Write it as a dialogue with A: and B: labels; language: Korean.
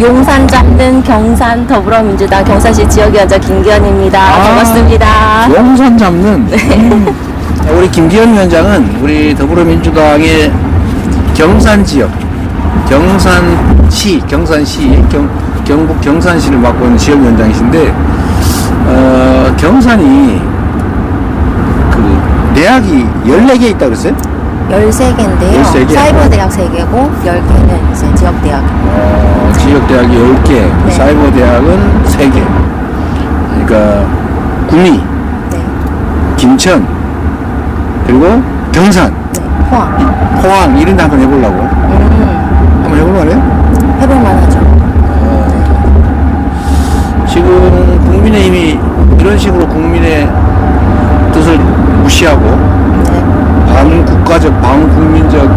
A: 용산 잡는 경산 더불어민주당 경산시 지역위원장 김기현입니다.
B: 아.
A: 반갑습니다.
B: 용산 잡는 음. 우리 김기현 위원장은 우리 더불어민주당의 경산 지역 경산시 경산시 경, 경북 경산시를 맡고 있는 지역위원장이신데 어, 경산이 그 대학이 14개 있다 그랬어요?
A: 13개인데요.
B: 13개.
A: 사이버 대학 3개고 10개는 이제 지역 대학.
B: 어, 지역대학이 10개,
A: 네.
B: 사이버대학은 3개. 그러니까 구미,
A: 네.
B: 김천, 그리고 경산,
A: 네. 포항.
B: 포항 이런 데 한번 해보려고.
A: 음.
B: 한번 해볼 만해요?
A: 해볼 만 하죠.
B: 지금 국민의힘이 이런 식으로 국민의 뜻을 무시하고
A: 네.
B: 반국가적, 반국민적